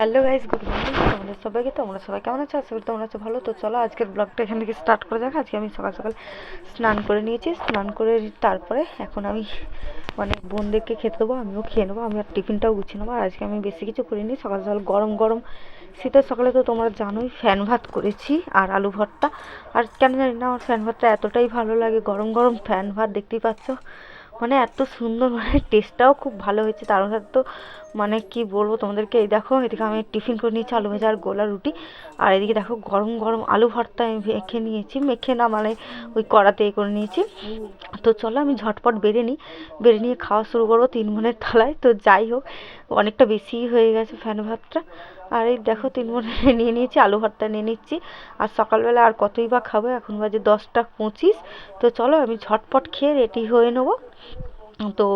Hello guys good morning তোমাদের সবাইকে, তোমরা সবাই কেমন আছো? আশা করি তোমরা আছো ভালো। তো চলো, আজকের ব্লগটা এখান থেকে স্টার্ট করে যাক। আজকে আমি সকাল সকাল স্নান করে নিয়েছি। স্নান করে তারপরে এখন আমি মানে বোনদেরকে খেতে দেবো, আমিও খেয়ে নেব, আমি আর টিফিনটাও গুছিয়ে নেব। আর আজকে আমি বেশি কিছু করিনি। সকাল সকাল গরম গরম শীতের সকালে তো তোমরা জানোই ফ্যান ভাত করেছি আর আলু ভর্তা। আর কেন জানি না, আমার ফ্যান ভাতটা এতটাই ভালো লাগে। গরম গরম ফ্যান ভাত দেখতেই পাচ্ছ। মানে এত সুন্দর মানে টেস্টটাও খুব ভালো হয়েছে। তার সাথে তো মানে কি বলব তোমাদেরকে, এই দেখো, এদিকে আমি টিফিন করে নিয়েছি আলু ভাজা আর গোলা রুটি। আর এদিকে দেখো, গরম গরম আলু ভর্তা আমি মেখে নিয়েছি, মেখে না মানে ওই কড়াতে এ করে নিয়েছি। তো চলো আমি ঝটপট বেড়ে নিই। বেড়ে নিয়ে খাওয়া শুরু করব তিন বোনের থালায় তো যাই হোক, অনেকটা বেশিই হয়ে গেছে ফ্যান ভাতটা। আর এই দেখো, তিন মনে নিয়ে নিয়েছি, আলু ভর্তা নিয়ে নিচ্ছি। আর সকালবেলা আর কতই বা খাব? এখন বাজে দশটা পঁচিশ। তো চলো, আমি ঝটপট খেয়ে রেডি হয়ে নেব। তো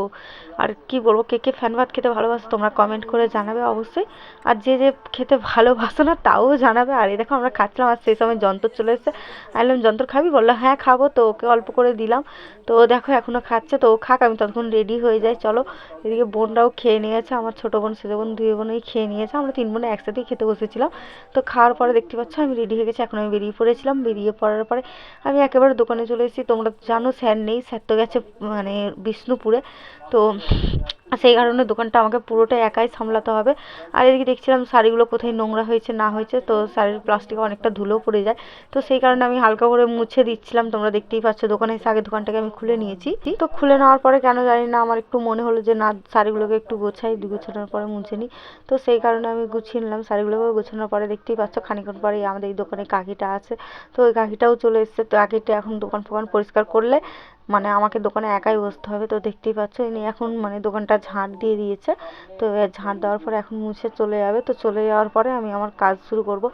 আর কি বলব, কে কে ফ্যান ভাত খেতে ভালোবাসো তোমরা কমেন্ট করে জানাবে অবশ্যই। আর যে যে খেতে ভালোবাসো না, তাও জানাবে। আর এই দেখো আমরা খাচ্ছিলাম, আর সেই সময় যন্ত্র চলে এসেছে। আইলাম যন্ত্র খাবি? বলল হ্যাঁ খাব। তো ওকে অল্প করে দিলাম। তো দেখো এখনও খাচ্ছে, তো ও খাক, আমি ততক্ষণ রেডি হয়ে যাই। চলো, এদিকে বোনরাও খেয়ে নিয়েছে, আমার ছোটো বোন, সেজো বোন, দুই বোনই খেয়ে নিয়েছে। আমরা তিন বোনে একসাথেই খেতে বসেছিলাম। তো খাওয়ার পরে দেখতে পাচ্ছ, আমি রেডি হয়ে গেছি, এখন আমি বেরিয়ে পড়েছিলাম। বেরিয়ে পড়ার পরে আমি একেবারে দোকানে চলে এসেছি। তোমরা জানো, স্যার নেই, স্যার তো গেছে মানে বিষ্ণুপুরে। তো সেই কারণে দোকানটা আমাকে পুরোটা একাই সামলাতে হবে। আর এদিকে দেখছিলাম শাড়িগুলো কোথায় নোংরা হয়েছে, না হয়েছে, তো শাড়ির প্লাস্টিকে অনেকটা ধুলো পড়ে যায়। তো সেই কারণে আমি হালকা করে মুছে দিচ্ছিলাম, তোমরা দেখতেই পাচ্ছ দোকানে এসে আগে দোকানটাকে আমি খুলে নিয়েছি। তো খুলে নেওয়ার পরে কেন জানি না আমার একটু মনে হলো যে না, শাড়িগুলোকে একটু গোছাই, গোছানোর পরে মুছে নিই। তো সেই কারণে আমি গুছিয়ে নিলাম শাড়িগুলোকে, গোছানোর পরে দেখতেই পাচ্ছ খানিক্ষণ পরে আমাদের এই দোকানে কাকিটা আছে। তো ওই কাকিটাও চলে এসছে। তো কাকিটা এখন দোকান ফোকান পরিষ্কার করলে মানে আমাকে দোকানে একাই বসতে হবে, তো দেখতেই পাচ্ছ ইনি এখন মানে দোকানটা ঝাঁট দিয়ে দিয়েছে, তো ঝাঁট দেওয়ার পরে এখন মুছে চলে যাবে, তো চলে যাওয়ার পরে আমি আমার কাজ শুরু করব।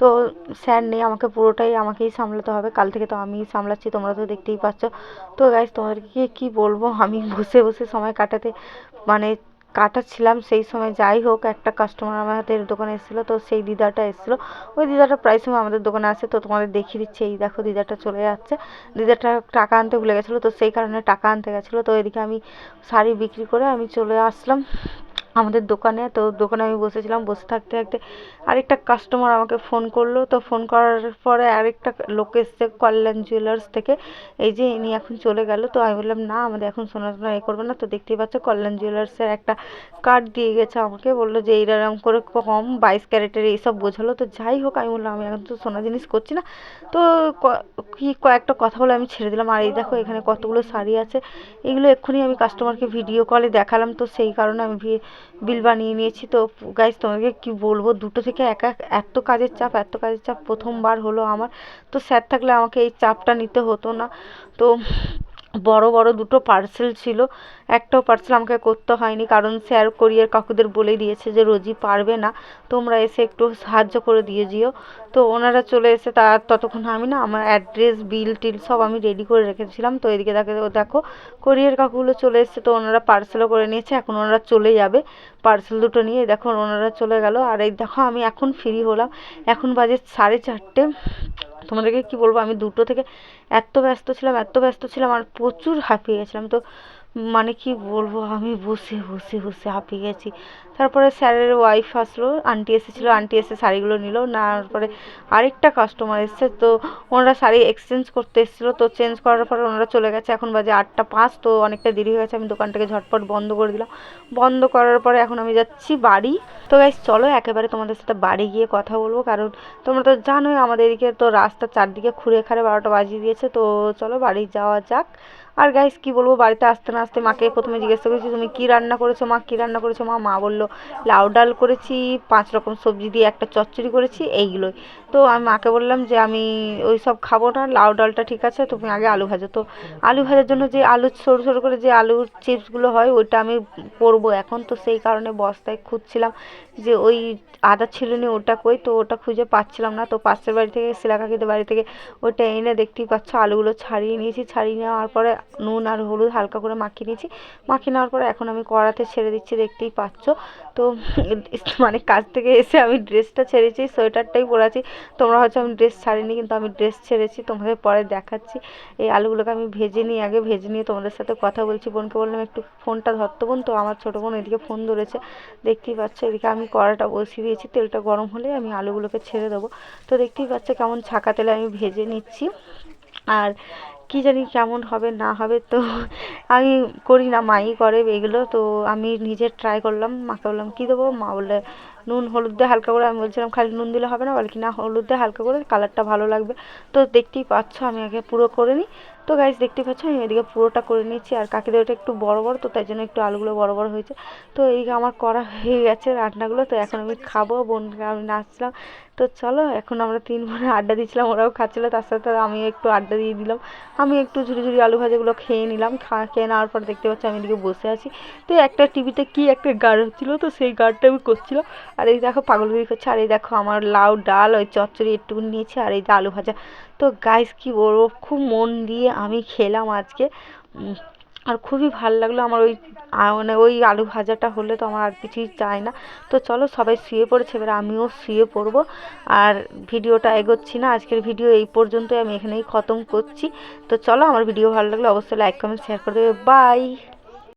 তো স্যার নেই, আমাকে পুরোটাই আমাকেই সামলাতে হবে, কাল থেকে তো আমিই সামলাচ্ছি, তোমরা তো দেখতেই পাচ্ছ। তো গাইজ তোমাদেরকে কি বলব? আমি বসে বসে সময় কাটাতে মানে কাটাচ্ছিলাম, সেই সময় যাই হোক, একটা কাস্টমার আমাদের দোকানে এসেছিল, তো সেই দিদাটা এসেছিল। ওই দিদাটা প্রায় সময় আমাদের দোকানে আসে তো তোমাদের দেখিয়ে দিচ্ছে। এই দেখো, দিদাটা চলে যাচ্ছে। দিদাটা টাকা আনতে ভুলে গেছিল, তো সেই কারণে টাকা আনতে গেছিল। তো এদিকে আমি শাড়ি বিক্রি করে আমি চলে আসলাম। আমাদের দোকানে, তো দোকানে আমি বসেছিলাম, বসে থাকতে থাকতে আরেকটা কাস্টমার আমাকে ফোন করল। তো ফোন করার পরে আরেকটা লোক এসছে কল্যাণ জুয়েলার্স থেকে। এই যে ইনি এখন চলে গেল, তো আমি বললাম, না, আমাদের এখন সোনা সোনা এ করবে না। তো দেখতেই পাচ্ছ কল্যাণ জুয়েলার্সের একটা কার্ড দিয়ে গেছে আমাকে। বলল যে এইরকম করে কম বাইশ ক্যারেটের এইসব বোঝালো। তো যাই হোক, আমি বললাম, আমি এখন তো সোনা জিনিস করছি না। তো কি কয়েকটা কথা বলে আমি ছেড়ে দিলাম। আর এই দেখো, এখানে কতগুলো শাড়ি আছে। এগুলো এক্ষুনি আমি কাস্টমারকে ভিডিও কলে দেখালাম। তো সেই কারণে আমি বিল বানিয়ে নিয়েছি। তো গাইজ তোমাকে কি বলব? দুটো থেকে একা এত কাজের চাপ, এত কাজের চাপ প্রথমবার হলো আমার। তো স্যার থাকলে আমাকে এই চাপটা নিতে হতো না। তো বড় বড় দুটো পার্সেল ছিল। একটাও পার্সেল আমাকে করতে হয়নি, কারণ স্যার কোরিয়ার কাকুদের বলে দিয়েছে যে, রোজই পারবে না। তোমরা এসে একটু সাহায্য করে দিয়ে যেও। তো ওনারা চলে এসে তার ততক্ষণ আমি না, আমার অ্যাড্রেস বিল টিল সব আমি রেডি করে রেখেছিলাম। তো এদিকে দেখো দেখো কোরিয়ার কাকুগুলো চলে এসছে। তো ওনারা পার্সেলও করে নিয়েছে। এখন ওনারা চলে যাবে পার্সেল দুটো নিয়ে। দেখো, ওনারা চলে গেল। আর এই দেখো, আমি এখন ফ্রি হলাম। এখন বাজে সাড়ে চারটে। তোমাদেরকে কি বলব? আমি দুটো থেকে এত ব্যস্ত ছিলাম, এত ব্যস্ত ছিলাম আর প্রচুর হাঁপিয়ে গেছিলাম। তো মানে কি বলব, আমি বসে বসে বসে হাঁপিয়ে গেছি। তারপরে স্যারের ওয়াইফ আসলো আন্টি এসেছিল আন্টি এসে শাড়িগুলো নিল, নেওয়ার পরে আরেকটা কাস্টমার এসছে। তো ওনারা শাড়ি এক্সচেঞ্জ করতে এসেছিল, তো চেঞ্জ করার পরে ওনারা চলে গেছে। এখন বাজে আটটা পাঁচ, তো অনেকটা দেরি হয়ে গেছে। আমি দোকানটাকে ঝটপট বন্ধ করে দিলাম। বন্ধ করার পরে এখন আমি যাচ্ছি বাড়ি। তো গাইজ চলো একেবারে তোমাদের সাথে বাড়ি গিয়ে কথা বলব। কারণ তোমরা তো জানোই আমাদের এদিকে তো রাস্তা চারদিকে খুঁড়ে খাড়ে বারোটা বাজিয়ে দিয়েছে। তো চলো বাড়ি যাওয়া যাক। আর গাইস কি বলব, বাড়িতে আসতে না আসতে মাকে প্রথমে জিজ্ঞাসা করেছি, তুমি কী রান্না করেছ? মা, কী রান্না করেছ? মা মা বলল, লাউ ডাল করেছি, পাঁচ রকম সবজি দিয়ে একটা চচ্চড়ি করেছি, এইগুলোই। তো আমি মাকে বললাম যে, আমি ওই সব খাব না, লাউ ডালটা ঠিক আছে, তুমি আগে আলু ভাজো। তো আলু ভাজার জন্য যে আলু সরু সরু করে যে আলুর চিপসগুলো হয়, ওইটা আমি করব এখন। তো সেই কারণে বস্তায় খুঁজছিলাম যে, ওই আদা ছিল নি ওটা কই? তো ওটা খুঁজে পাচ্ছিলাম না। তো পাশের বাড়ি থেকে শিলা কাকিদের বাড়ি থেকে ওইটা এনে দেখতেই পাচ্ছ, আলুগুলো ছাড়িয়ে নিয়েছি। ছাড়িয়ে নেওয়ার পরে নুন আর হলুদ হালকা করে মাখিয়ে নিয়েছি। মাখিয়ে নেওয়ার পরে এখন আমি কড়াতে ছেড়ে দিচ্ছি, দেখতেই পাচ্ছ। তো মানে কাজ থেকে এসে আমি ড্রেসটা ছেড়েছি, সোয়েটারটাই পরেছি তোমরা হয়তো আমি ড্রেস ছাড়িনি, কিন্তু আমি ড্রেস ছেড়েছি, তোমাদের পরে দেখাচ্ছি। এই আলুগুলোকে আমি ভেজে নিই, আগে ভেজে নিয়ে তোমাদের সাথে কথা বলছি। বোনকে বললাম, একটু ফোনটা ধরতো বোন। তো আমার ছোটো বোন এদিকে ফোন ধরেছে। দেখতেই পাচ্ছ, এদিকে আমি কড়াটা বসিয়ে দিয়েছি। তেলটা গরম হলে আমি আলুগুলোকে ছেড়ে দেবো। তো দেখতেই পাচ্ছ কেমন ছাকা তেলে আমি ভেজে নিচ্ছি। আর কি জানি কেমন হবে, না হবে তো আমি করি না, মাই করে এগুলো। তো আমি নিজে ট্রাই করলাম, মাকে বললাম, কী দেবো? মা বললে, নুন, হলুদ দিয়ে হালকা করে। আমি বলছিলাম, খালি নুন দিলে হবে না? বলে, কি না, হলুদ দিয়ে হালকা করে কালারটা ভালো লাগবে। তো দেখতেই পাচ্ছ, আমি আগে পুরো করে নিই। তো গাইজ দেখতেই পাচ্ছ, আমি এদিকে পুরোটা করে নিচ্ছি। আর কাকিদের ওটা একটু বড় বড়, তো তাই জন্য একটু আলুগুলো বড় বড় হয়েছে। তো এইদিকে আমার করা হয়ে গেছে রান্নাগুলো, তো এখন আমি খাব। বোনকে আমি নাচলাম। তো চলো, এখন আমরা তিন বোনে আড্ডা দিচ্ছিলাম ওরাও খাচ্ছিলো, তার সাথে আমিও একটু আড্ডা দিয়ে দিলাম। আমি একটু ঝুড়ি ঝুড়ি আলু ভাজাগুলো খেয়ে নিলাম খেয়ে নেওয়ার পর দেখতে পাচ্ছি আমি এদিকে বসে আছি। তো একটা টিভিতে কি একটা গান হচ্ছিল তো সেই গানটা আমি করছিলাম আর এই দেখো পাগলগিরি করছে আর এই দেখো আমার লাউ ডাল, ওই চচ্চড়ি একটু নিয়েছি, আর এই যে আলু ভাজা। তো গাইস কি বলব, খুব মন দিয়ে আমি খেলাম আজকে। আর খুবই ভালো লাগল আমার ওই মানে ওই আলু ভাজাটা হলে তো আমার আর কিছুই চাই না। তো চলো সবাই শুয়ে পড়েছে, এবার আমিও শুয়ে পড়ব। আর ভিডিওটা এগোচ্ছি না, আজকের ভিডিও এই পর্যন্তই, আমি এখানেই খতম করছি। তো চলো আমার ভিডিও ভালো লাগলে অবশ্যই লাইক কমেন্ট শেয়ার করে দেবে। বাই